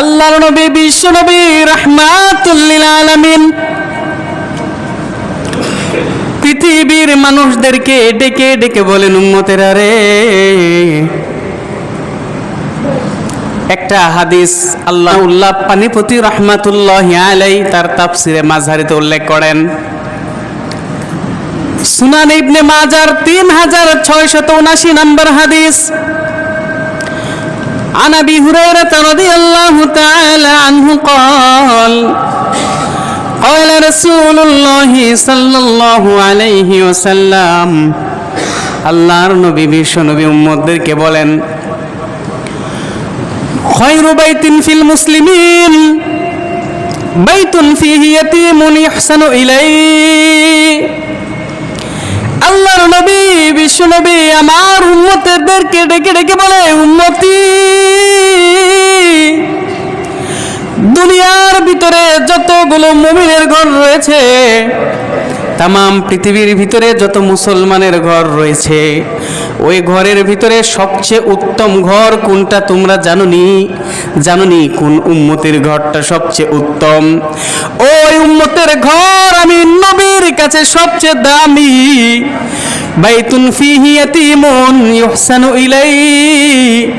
আল্লাহর নবী, বিশ্ব নবী, রাহমাতুল্লিল আলামিন। পৃথিবীর মানুষদেরকে ডেকে ডেকে বলেন, উম্মতেরা রে। একটা হাদিস আল্লাহ উল্লাহ পানিপতি রহমাতুল্লাহ আলাই তার তাফসিরে মাঝারিতে উল্লেখ করেন। সুনান ইবনে মাজার তিন হাজার ছয়শত উনাশি নম্বর হাদিস। عن ابي هريره رضي الله تعالى عنه قال قال رسول الله صلى الله عليه وسلم আল্লাহর নবী বিশ্ব নবী উম্মতদেরকে বলেন খয়রু বাইতিন ফিল মুসলিমিন বাইতুন ফিহি ইয়াতীমুন ইহসানু ইলাইহি আল্লাহর নবী, বিশ্ব নবী, আমার উম্মতেরদেরকে ডেকে ডেকে বলে, উম্মতি, দুনিয়ার ভিতরে যতগুলো মুমিনের ঘর রয়েছে তাম পৃথিবীর ভিতরে যত মুসলমানের ঘর রয়েছে ওই ঘরের ভিতরে সবচেয়ে উত্তম ঘর কোনটা তোমরা জানোনি? জানোনি কোন উম্মতের ঘরটা সবচেয়ে উত্তম? ওই উম্মতের ঘর আমি নবীর কাছে সবচেয়ে দামি। বাইতুন ফিহি ইয়াতীমুন ইহসানু ইলাই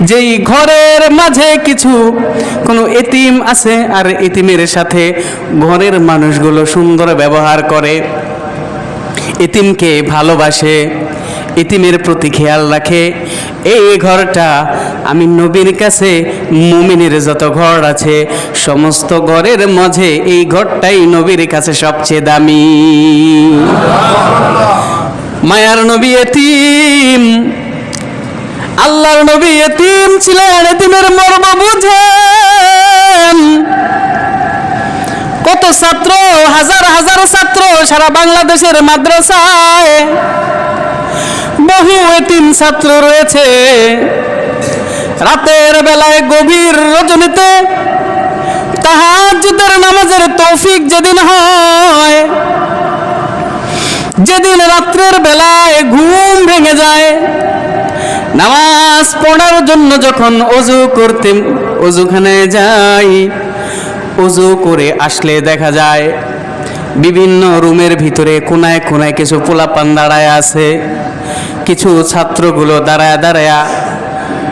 যেই ঘরের মাঝে কিছু, কোনো এতিম আছে আর এতিমের সাথে ঘরের মানুষগুলো সুন্দর ব্যবহার করে। এতিমকে ভালোবাসে। এতিমের প্রতি খেয়াল রাখে, এই ঘরটা আমি নবীর কাছে, মুমিনের যত ঘর আছে, সমস্ত ঘরের মাঝে এই ঘরটাই নবীর কাছে সবচেয়ে দামি। মায়ার নবী এতিম, আল্লাহর নবী এতিম ছিলেন, এতিমের মর্ম বুঝেন। কত ছাত্র, হাজার হাজার ছাত্র সারা বাংলাদেশের মাদ্রাসায় বহু এতিম ছাত্র রয়েছে। রাতের বেলায় গভীর রজনীতে তাহাজ্জুদের নামাজের তৌফিক যেদিন হয়, যেদিন রাত্রের বেলায় ঘুম ভেঙে যায়, নামাজ পড়ার জন্য যখন অজু করতে, অজুখানে যাই, অজু করে আসলে দেখা যায়, বিভিন্ন রুমের ভিতরে কোনায় কোনায় কিছু পোলাপান দাঁড়ায় আছে। কিছু ছাত্রগুলো দাঁড়ায় দাঁড়ায়া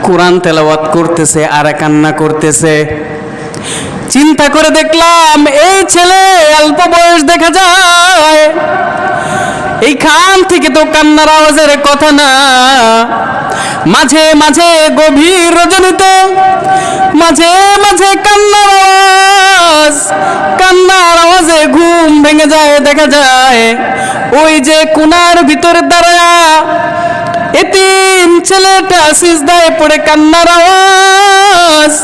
কোরআন তেলাওয়াত করতেছে, আর কান্না করতেছে। চিন্তা করে দেখলাম, এই ছেলে অল্প বয়স দেখা যায়। এইখান থেকে তো কান্নার আওয়াজের কথা না। মাঝে মাঝে গভীর রজনীতে, মাঝে মাঝে কান্নার আওয়াজ, কান্নার আওয়াজে ঘুম ভেঙে যায়, দেখা যায়। ওই যে কোনার ভিতরে দাঁড়ায়া এতিম ছেলেটা সিজদায় পড়ে কান্নার আওয়াজ।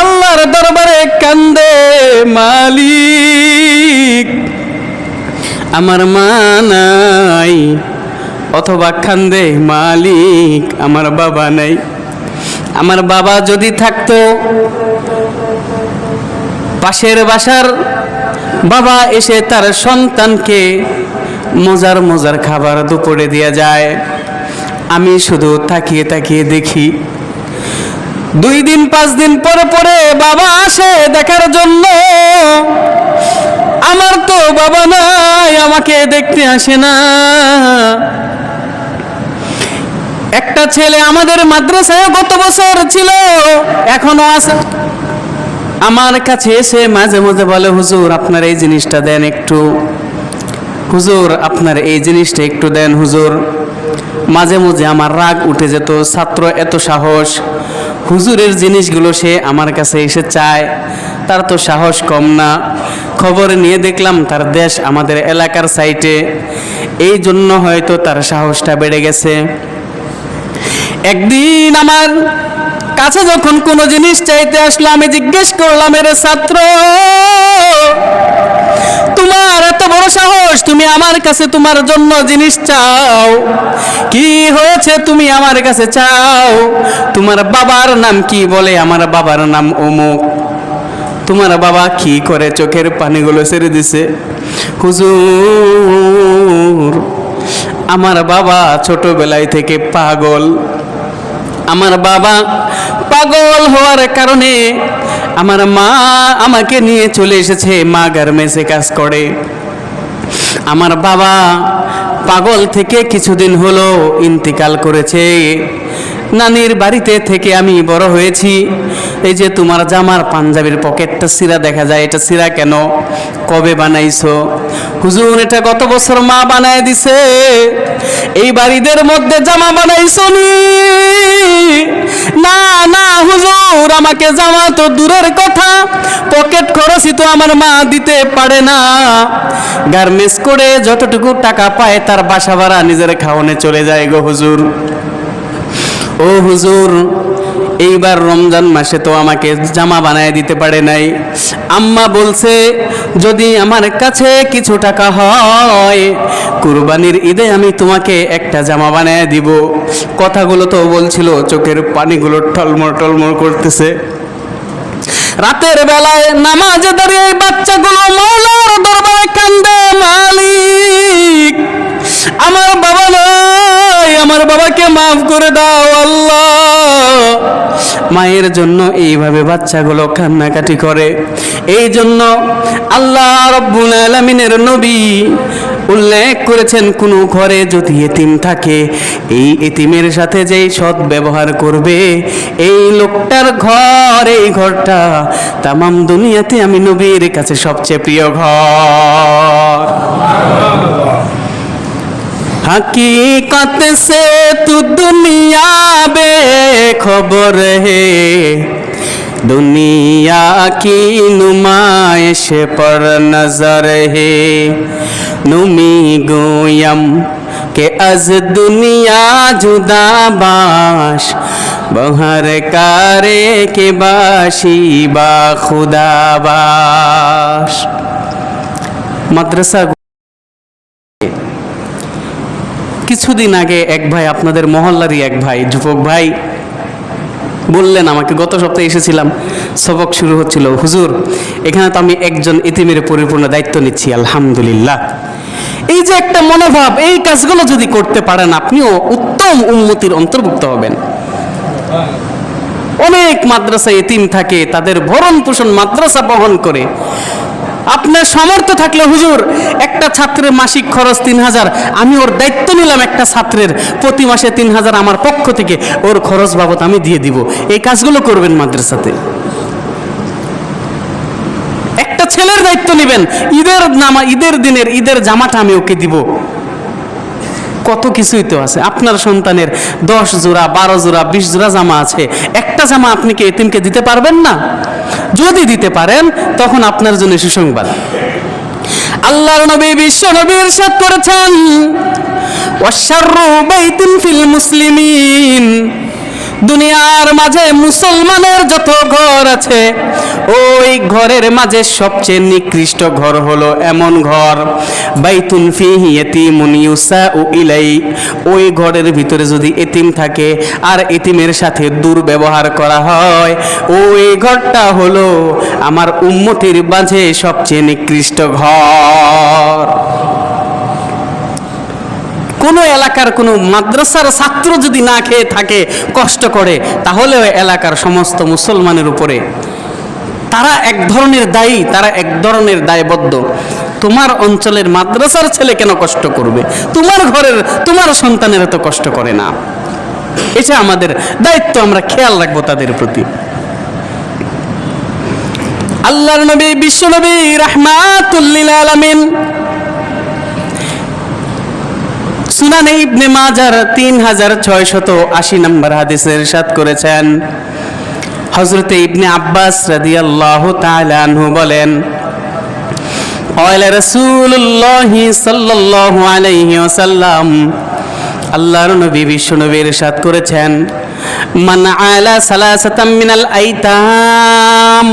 আল্লাহর দরবারে কান্দে মালিক। আমার মা নাই, অথবা খান্দে মালিক, আমার বাবা নাই। আমার বাবা যদি থাকতো, পাশের বাসার বাবা এসে তার সন্তানকে মজার মজার খাবার দুপুরে দেওয়া যায়। আমি শুধু তাকিয়ে তাকিয়ে দেখি। দুই দিন, পাঁচ দিন পরে পরে বাবা আসে দেখার জন্য। আমার তো বাবা নাই, আমাকে দেখতে আসে না। একটা ছেলে আমাদের মাদ্রাসায় গত বছর ছিল, এখনও আছে। আমার কাছে এসে মাঝে মাঝে বলে, হুজুর, আপনার এই জিনিসটা দেন একটু। হুজুর, আপনার এই জিনিসটা একটু দেন, হুজুর। মাঝে মাঝে আমার রাগ উঠে যেত, ছাত্র এত সাহস। হুজুরের জিনিসগুলো সে আমার কাছে এসে চায়, তার তো সাহস কম না। খবর নিয়ে দেখলাম তার দেশ আমাদের এলাকার সাইটে এই জন্য হয়তো তার সাহসটা বেড়ে গেছে। একদিন আমার কাছে যখন কোনো জিনিস চাইতে আসলো, আমি জিজ্ঞেস করলাম, এর ছাত্র তোমার এত সাহস তুমি আমার কাছে তোমার জন্য জিনিস চাও। কি হয়েছে তুমি আমার কাছে চাও? তোমার বাবার নাম কি বলে? আমার বাবার নাম অমুক। তোমার বাবা কি করে চোখের পানিগুলো ছেড়ে দিছে? হুজুর, আমার বাবা ছোটবেলায় থেকে পাগল। আমার বাবা পাগল হওয়ার কারণে আমার মা আমাকে নিয়ে চলে এসেছে, মা গার্মেন্টসে কাজ করে। আমার বাবা পাগল থেকে কিছুদিন হলো ইন্তিকাল করেছে। নানির বাড়িতে থেকে আমি বড় হয়েছি। এই যে তোমার জামার পাঞ্জাবির পকেটটা সিরা দেখা যায়, এটা সিরা কেন? কবে বানাইছো? হুজুর, এটা গত বছর মা বানায় দিছে। এই বাড়িদের মধ্যে জামা বানাইছো নি? না না হুজুর, আমাকে জামা তো দূরের কথা। পকেট খরচই তো আমার মা দিতে পারে না। গার্মেন্টস করে যতটুকু টাকা পায়, তার বাসা ভাড়া নিজের খাওয়ানে চলে যায় গো হুজুর। ও হুজুর, এইবার রমজান মাসে তো আমাকে জামা বানায় দিতে পারে নাই। আম্মা বলছে, যদি আমার কাছে কিছু টাকা হয়, কুরবানির ঈদে আমি তোমাকে একটা জামা বানায় দিব। কথাগুলো তো বলছিল, চোখের পানিগুলো টলমল টলমল করতেছে। রাতের বেলায় নামাজে দাঁড়িয়ে বাচ্চাগুলো আমার বাবাকে মাফ করে দাও, আল্লাহ। মায়ের জন্য এইভাবে বাচ্চাগুলো কান্নাকাটি করে। এই জন্য আল্লাহ রব্বুল আলামিনের নবী উল্লেখ করেছেন, কোনো ঘরে যদি এতিম থাকে, এই এতিমের সাথে যেই সৎ ব্যবহার করবে, এই লোকটার ঘর, এই ঘরটা তামাম দুনিয়াতে আমি নবীর কাছে সবচেয়ে প্রিয় ঘর। हकीकत से तू दुनिया बे खबर है दुनिया की नुमाइश पर नजर है नुमी गोयम के अज दुनिया जुदा बाश बहर कारे के बाशी बा खुदा बाश मदरसा কিছুদিন আগে এক ভাই, আপনাদের মহল্লারই এক ভাই, যুবক ভাই, বললেন আমাকে, গত সপ্তাহে এসেছিলাম, সবক শুরু হচ্ছিল। হুজুর, এখানে তো আমি একজন ইতিমের পরিপূর্ণ দায়িত্ব নিচ্ছি, আলহামদুলিল্লাহ। এই যে একটা মনোভাব, এই কাজগুলো যদি করতে পারেন, আপনিও উত্তম উন্নতির অন্তর্ভুক্ত হবেন। অনেক মাদ্রাসা এতিম থাকে, তাদের ভরণ পোষণ মাদ্রাসা বহন করে। আপনার সামর্থ্য থাকলে হুজুর, একটা ছাত্রের মাসিক খরচ তিন হাজার, আমি ওর দায়িত্ব নিলাম একটা ছাত্রের, প্রতি মাসে তিন হাজার আমার পক্ষ থেকে ওর খরচ বাবদ আমি দিয়ে দিব। এই কাজগুলো করবেন মাদ্রাসাতে। একটা ছেলের দায়িত্ব নেবেন, ঈদের নামা, ঈদের দিনের ঈদের জামাটা আমি ওকে দিব। কত কিছুই তো আছে। আপনার সন্তানের দশ জোড়া, বারো জোড়া, বিশ জোড়া জামা আছে। একটা জামা আপনি কি এতিমকে দিতে পারবেন না? যদি দিতে পারেন, তখন আপনার জন্য সুসংবাদ। আল্লাহর নবী বিশ্ব নবী ইরশাদ করেছেন ওয়াশাররু বাইতিন ফিল মুসলিমিন। দুনিয়ার মাঝে মুসলমানের যত ঘর আছে, ওই ঘরের মাঝে সবচেয়ে নিকৃষ্ট ঘর হলো এমন ঘর, বাইতুন ফিহি ইয়াতিমুন ইউসাউ ইলাই। ওই ঘরের ভিতরে যদি এতিম থাকে আর এতিমের সাথে দুর্ব্যবহার করা হয়, ওই ঘরটা হলো আমার উম্মতির মাঝে সবচেয়ে নিকৃষ্ট ঘর কোনো এলাকার কোনো মাদ্রাসার ছাত্র যদি না খেয়ে থাকে, কষ্ট করে তাহলে এলাকার সমস্ত মুসলমানের উপরে। তারা এক ধরনের দায়ী, তারা এক ধরনের দায়বদ্ধ। তোমার অঞ্চলের মাদ্রাসার ছেলে কেন কষ্ট করবে? তোমার ঘরের, তোমার সন্তানেরা তো কষ্ট করে না। এটা আমাদের দায়িত্ব, আমরা খেয়াল রাখব তাদের প্রতি। আল্লাহর নবী, বিশ্ব নবী রাহমাতুল্লিল আলামিন সুনানে ইবনে মাজার তিন হাজার ছয়শত আশি নম্বর হাদিসের সাত করেছেন হজরতে ইবনে আব্বাস রাদিয়াল্লাহু তাআলা আনহু বলেন قال رسول الله صلى الله عليه وسلم আল্লাহর নবী বিশ্ব নবীর সাত করেছেন মান আলা সালাসাতাম মিনাল আইতাম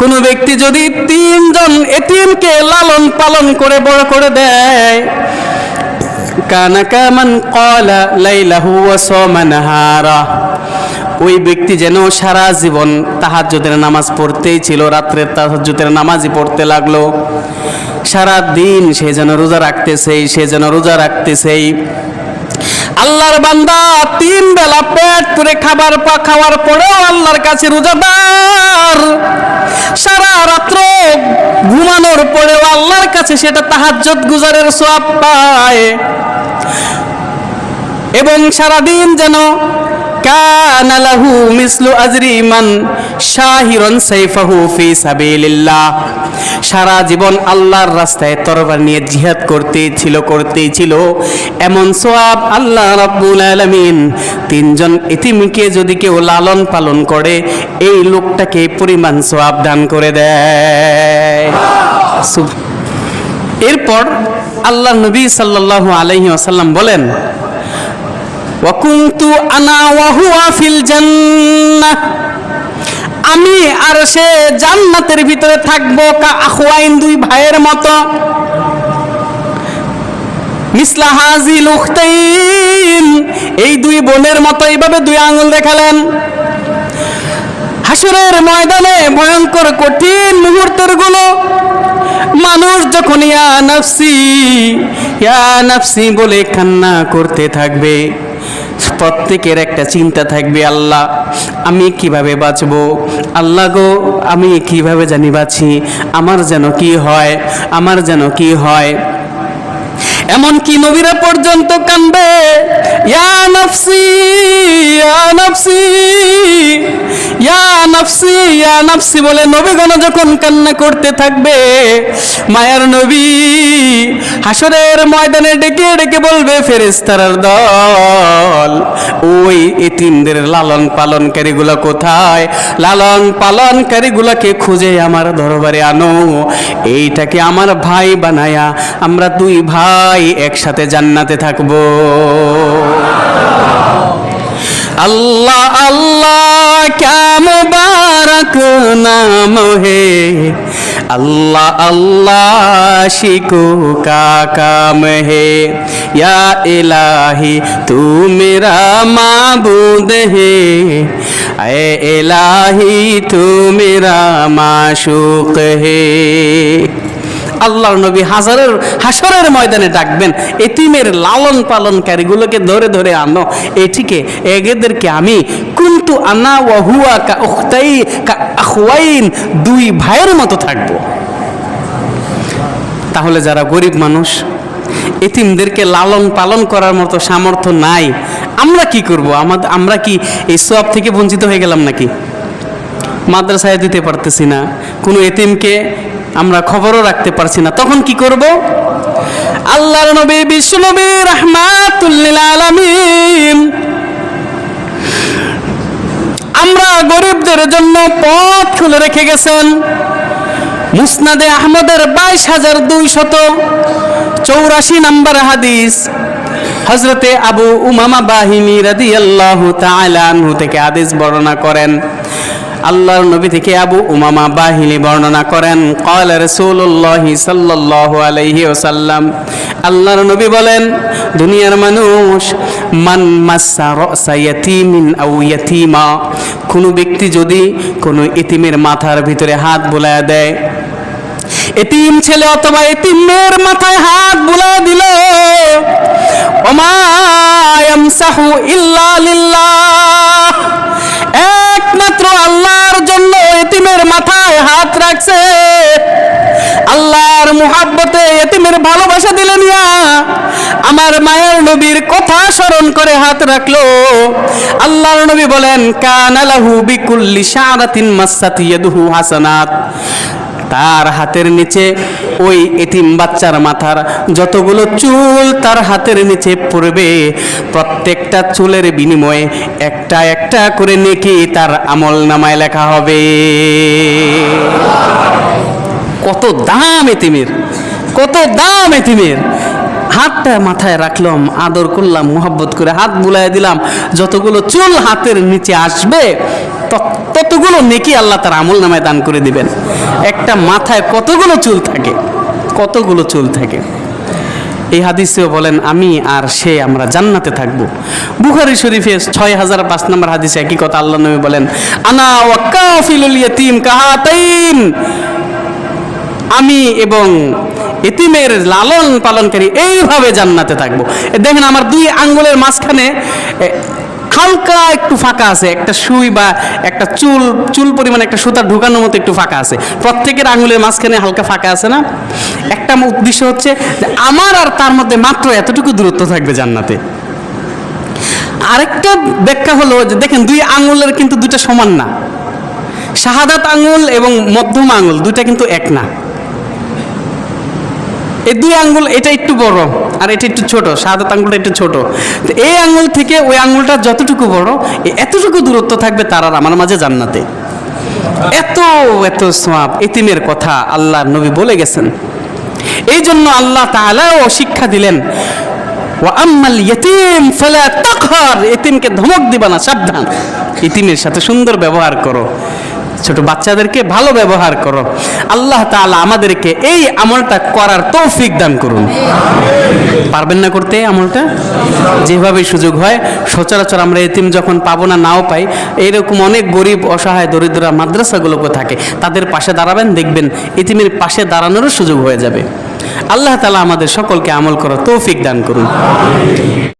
কোন ব্যক্তি যদি তিনজন এতিমকে লালন পালন করে বড় করে দেয় ওই ব্যক্তি যেন সারা জীবন তাহাজ্জুদের নামাজ পড়তেই ছিল, রাত্রের তাহাজ্জুদের নামাজই পড়তে লাগল। সারা দিন সে যেন রোজা রাখতেছেই, সে যেন রোজা রাখতেছেই। আল্লাহর বান্দা তিন বেলা পেট পুরে খাবার পা খাওয়ার পরেও আল্লাহর কাছে রোজাদার। সারা রাত্র ঘুমানোর পরেও আল্লাহর কাছে সেটা তাহাজ্জত গুজারের সোয়াব পায়। এবং সারাদিন যেন কানা লাহু মিসলু আজরি শাহিরন সাইফাহু ফি সাবিলিল্লাহ। সারা জীবন আল্লাহর রাস্তায় তরবার নিয়ে জিহাদ করতে ছিল করতেই ছিল এমন সোয়াব আল্লাহ রাব্বুল আলামিন। তিনজন এতিমকে যদি কেউ লালন পালন করে, এই লোকটাকে পরিমাণ সোয়াব দান করে দেয়। এরপর আল্লাহ নবী সাল্লাল্লাহু আলাইহি ওয়াসাল্লাম বলেন ওয়াকুন্তু আনা ওয়াহুয়া ফিল জান্নাহ। আমি আর সে জান্নাতের ভিতরে থাকব কা আখওয়াইন দুই ভাইয়ের মতো। মিসলা হাজিল উখতাইন এই দুই বোনের মতো এইভাবে দুই আঙুল দেখালেন। হাসরের ময়দানে ভয়ঙ্কর কঠিন মুহূর্তেরগুলো। মানুষ যখন, ইয়া নাফসি ইয়া নাফসি বলে কান্না করতে থাকবে। প্রত্যেকের একটা চিন্তা থাকবে, আল্লাহ, আমি কীভাবে বাঁচব? আল্লাহ গো, আমি কীভাবে জানি বাঁচি? আমার যেন কি হয়? আমার যেন কি হয়? এমনকি নবীরা পর্যন্ত ইয়া নফসি ইয়া নফসি ইয়া নফসি বলে নবীগণ যখন কান্না করতে থাকবে, মায়ার নবী হাসরের ময়দানে ডেকে ডেকে বলবে ফেরেস্তারার দল, ওই এতিমদের লালন পালনকারীগুলো কোথায়? লালন পালনকারীগুলোকে খুঁজে আমার দরবারে আনো। এইটাকে আমার ভাই বানায়া আমরা দুই ভাই একসাথে জান্নাতে থাকবো আল্লাহ আল্লাহ ক্যা মুবারক নাম হে अल्लाह अल्लाह शिको का काम है या इलाही तू मेरा माबूद है ए इलाही तू मेरा माशूक है আল্লাহর নবী হাজারের, হাসরের ময়দানে ডাকবেন, এতিমের লালন পালনকারীগুলোকে ধরে ধরে আনো, এটিকে এগেদেরকে আমি, কুন্তু আনা ওয়াহুয়া কা উখতাই, কা আখওয়াইন, দুই ভাইয়ের মতো থাকব। তাহলে যারা গরিব মানুষ, এতিমদেরকে লালন পালন করার মতো সামর্থ্য নাই, আমরা কি করব? আমাদের আমরা কি এই সব থেকে বঞ্চিত হয়ে গেলাম নাকি? মাদ্রাসায় দিতে পারতেছি না, কোনো এতিমকে আমরা খবরও রাখতে পারছি না। তখন কি করব? আল্লাহর নবী নবী রহমাতুল্লিল আলামিন। আমরা গরিবদের জন্য পথ খুলে রেখে গেছেন। মুসনাদে আহমদের বাইশ হাজার দুইশত চৌরাশি নম্বর হাদিস। হজরতে আবু উমামা বাহিনী রাদি আল্লাহ থেকে আদেশ বর্ণনা করেন। আল্লাহর নবী থেকে আবু উমামা বাহিনী বর্ণনা করেন কল রসুল্লাহ সাল্লাহ আলাইহি ওসাল্লাম আল্লাহর নবী বলেন, দুনিয়ার মানুষ, মান মাসা ইয়াতিমিন আউ ইয়াতিমা। কোনো ব্যক্তি যদি কোনো ইতিমের মাথার ভিতরে হাত বোলায় দেয়, এতিম ছেলে অথবা এতিমের মাথায় হাত বুলা দিল। ওমায়ামসাহু ইল্লা লিল্লাহ। একমাত্র আল্লাহর জন্য এতিমের মাথায় হাত রাখছে। আল্লাহর মুহাব্বতে এতিমের ভালোবাসা দিলেন ইয়া আমার মায়ের নবীর কথা স্মরণ করে হাত রাখল। আল্লাহর নবী বলেন কানালাহু বিকুল্লি শারাতিন মাসাতি ইয়াদুহু হাসানাত। তার হাতের নিচে ওই এতিম বাচ্চার মাথার যতগুলো চুল তার হাতের নিচে পড়বে, প্রত্যেকটা চুলের বিনিময়ে একটা একটা করে নেকি তার আমল নামায় লেখা হবে। কত দাম এতিমের, কত দাম এতিমের। হাতটা মাথায় রাখলাম, আদর করলাম, মোহাব্বত করে হাত বুলাই দিলাম, যতগুলো চুল হাতের নিচে আসবে ততগুলো নেকি আল্লাহ তার আমল নামায় দান করে দিবেন? একটা মাথায় কতগুলো চুল থাকে? কতগুলো চুল থাকে? এই হাদিসেও বলেন, আমি আর সে আমরা জান্নাতে থাকব। বুখারি শরীফে ছয় হাজার পাঁচ নম্বর হাদিসে একই কথা আল্লাহ নবী বলেন, আনা ওয়াকাফিলুল ইয়াতিম কাহাতাইন। আমি এবং এতিমের লালন পালনকারী এইভাবে জান্নাতে থাকব। দেখেন আমার দুই আঙ্গুলের মাঝখানে হালকা একটু ফাঁকা আছে, একটা সুই বা একটা চুল চুল পরিমাণ একটা সুতা ঢুকানোর মতো একটু ফাঁকা আছে। প্রত্যেকের আঙুলের মাঝখানে হালকা ফাঁকা আছে না? একটা উদ্দেশ্য হচ্ছে আমার আর তার মধ্যে মাত্র এতটুকু দূরত্ব থাকবে জান্নাতে। আরেকটা ব্যাখ্যা হলো যে দেখেন, দুই আঙুলের কিন্তু দুইটা সমান না। শাহাদাত আঙুল এবং মধ্যম আঙুল, দুইটা কিন্তু এক না। এই দুই আঙ্গুল, এটা একটু বড় আর এটা একটু ছোট শাহাদাত আঙ্গুলটা একটু ছোট। তো এই আঙ্গুল থেকে ওই আঙ্গুলটা যতটুকু বড় এতটুকু দূরত্ব থাকবে তার আর আমার মাঝে জান্নাতে। এত এত সোয়াব এতিমের কথা আল্লাহ নবী বলে গেছেন। এই জন্য আল্লাহ তাআলাও শিক্ষা দিলেন ধমক দিবা না, সাবধান। ইতিমের সাথে সুন্দর ব্যবহার করো। ছোট বাচ্চাদেরকে ভালো ব্যবহার করো। আল্লাহ তাআলা আমাদেরকে এই আমলটা করার তৌফিক দান করুন। পারবেন না করতে আমলটা? যেভাবে সুযোগ হয়, সচরাচর আমরা এতিম যখন পাবো না, নাও পাই। এইরকম অনেক গরিব, অসহায় দরিদ্র মাদ্রাসাগুলোকে থাকে। তাদের পাশে দাঁড়াবেন, দেখবেন এতিমের পাশে দাঁড়ানোরও সুযোগ হয়ে যাবে। আল্লাহ তালা আমাদের সকলকে আমল করার তৌফিক দান করুন।